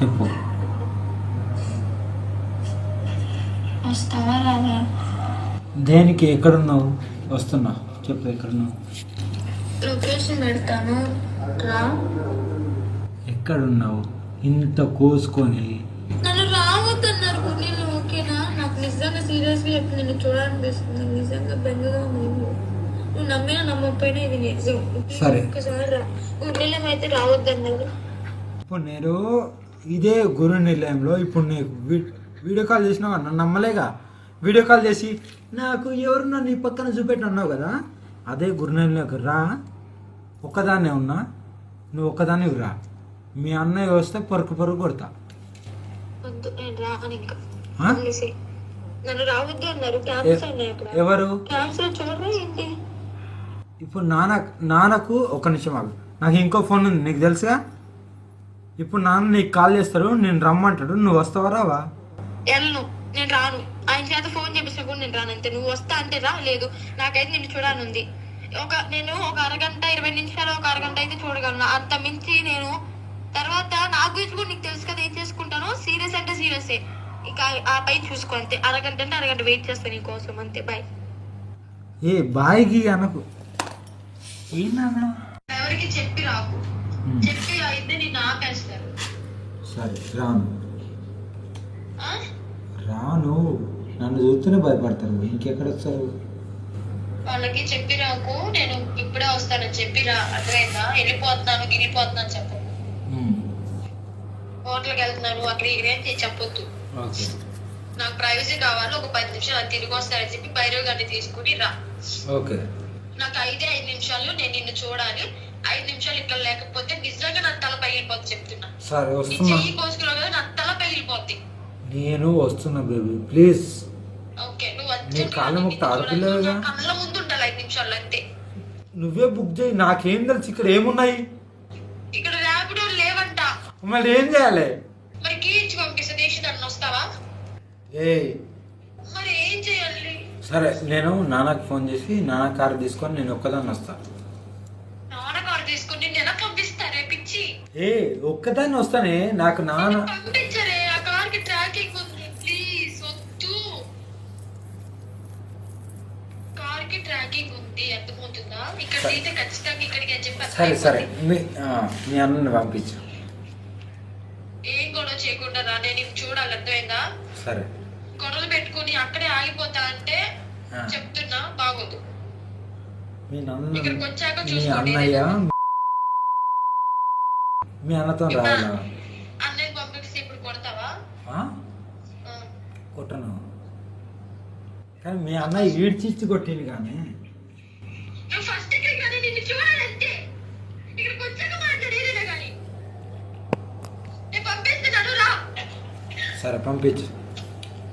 చెప్పు. వస్తావా రాదా? దేనికి ఎక్కడున్నావు? వస్తున్నా. చెప్పు ఎక్కడున్నావు? లొకేషన్ పెడతాను. రా. ఎక్కడున్నావు? ఇంత కోసుకొని. నన్ను రావద్దన్నారు నేను ఓకేనా? నాకు నిజంగా సీరియస్గా చెప్పి నిన్ను చూడాలనిపిస్తుంది. నిజంగా బెంగగా ఉంది. నువ్వు నమ్మినా నమ్మకపోయినా ఇది నిజం. సరే. ఒక్కసారి రా. గుండెలం అయితే రావద్దన్నారు. ఇప్పుడు నేను ఇదే గురు నిలయంలో ఇప్పుడు నీకు వీడియో కాల్ చేసినావు? నన్ను నమ్మలేగా? వీడియో కాల్ చేసి నాకు ఎవరున్నా నీ పక్కన చూపెట్టి అన్నావు కదా? అదే గురు నిలయంలోకి రా. ఒక్కదాన్నే ఉన్నా. నువ్వు ఒక్కదాన్ని రా. మీ అన్నయ్య వస్తే పరుకు పరుగు కొడతా. ఎవరు? ఇప్పుడు నాన్న నాన్నకు ఒక నిమిషం ఆగు. నాకు ఇంకో ఫోన్ ఉంది. నీకు తెలుసుగా? ఇప్పుడు నాన్న నీకు కాల్ చేస్తాడు నేను రమ్మంటాడు నువ్వు వస్తావా రావా? వెళ్ళను నేను రాను. ఆయన చేత ఫోన్ చేపిస్తే కూడా నేను రాను అంతే. నువ్వు వస్తా అంటే రా లేదు. నాకైతే నిన్ను చూడాలనుంది. ఒక నేను ఒక అరగంట ఇరవై నిమిషాలు ఒక అరగంట అయితే చూడగలను. అంత మించి నేను తర్వాత నా గురించి కూడా నీకు తెలుసు కదా ఏం చేసుకుంటాను? సీరియస్ అంటే సీరియసే. ఇక ఆ పై చూసుకో అంతే. అరగంట అంటే అరగంట వెయిట్ చేస్తాను నీ కోసం అంతే. బాయ్ ఏ బాయికి అనకు. ఏనా ఎవరికి చెప్పి రాకు. చెప్పి అయితే నిన్ను ఆపేస్తారు. సరే రాను? రాను. నన్ను చూస్తూనే భయపడతారు. ఇంకెక్కడ వస్తారు వాళ్ళకి చెప్పి రాకు. నేను ఇప్పుడే వస్తానని చెప్పి రా. అర్థమైందా? వెళ్ళిపోతున్నాను గిరిపోతున్నాను చెప్పు. హోటల్కి వెళ్తున్నాను అక్కడ ఇక్కడేం చెప్పొద్దు. నాకు ప్రైవసీ కావాలి ఒక పది నిమిషాలు అది తిరిగి వస్తానని చెప్పి భైరవ్ గారిని తీసుకుని రా. ఓకే. నాకు ఐదే ఐదు నిమిషాలు నేను నిన్ను చూడాలి. ఐదు నిమిషాలు ఇక్కడ లేకపోతే నిజంగా నా తల పగిలిపోద్ది చెప్తున్నా. సరే వస్తున్నా. చెయ్యి కోసుకున్నావు కదా నా తల పగిలిపోద్ది. నేను వస్తున్నా బేబీ. ప్లీజ్. ఓకే నువ్వు నీ కాళ్ళ ముక్త ఆడపిల్లవేగా? కళ్ళ ముందు ఉండాలి ఐదు నిమిషాలు అంతే. నువ్వే బుక్ చేయి నాకేం తెలుసు ఇక్కడ ఏమున్నాయి? ఇక్కడ ర్యాపిడో లేవంట. మళ్ళీ ఏం చేయాలి? మరి కీ ఇచ్చి పంపిస్తే దేశదాన్ని వస్తావా? ఏ మరి ఏం చేయాలి? సరే నేను నాన్నకి ఫోన్ చేసి నాన్న కారు తీసుకొని నేను ఒక్కదాన్ని వస్తా నాన్న కారు తీసుకుని నేను ఎలా పంపిస్తారే పిచ్చి. ఏ ఒక్కదాన్ని వస్తానే నాకు నాన్న పంపించరే ఆ కార్కి ట్రాకింగ్ ఉంది ప్లీజ్ వద్దు. కార్కి ట్రాకింగ్ ఉంది అర్థమవుతుందా? ఇక్కడ అయితే ఖచ్చితంగా ఇక్కడికి అని చెప్పి సరే సరే. మీ ఆ, మీ అన్నని పంపించు. ఏం గొడవ చేయకుండా రా నేను నిన్ను చూడాలి అర్థమైందా? సరే. గొడవలు పెట్టుకుని అక్కడే ఆగిపోతా అంటే ఆ. చెప్తున్నా బాగోదు. మీ నాన్న ఇక్కడికి వచ్చాక మీ చూసుకోండి అన్నయ్య మీ అన్నతో రావాలా? అన్నయ్య ఇప్పుడు కొడతావా. కొట్టను. కానీ మీ అన్నయ్య ఈడ్చిచ్చి కొట్టింది కానీ. సరే పంపించు.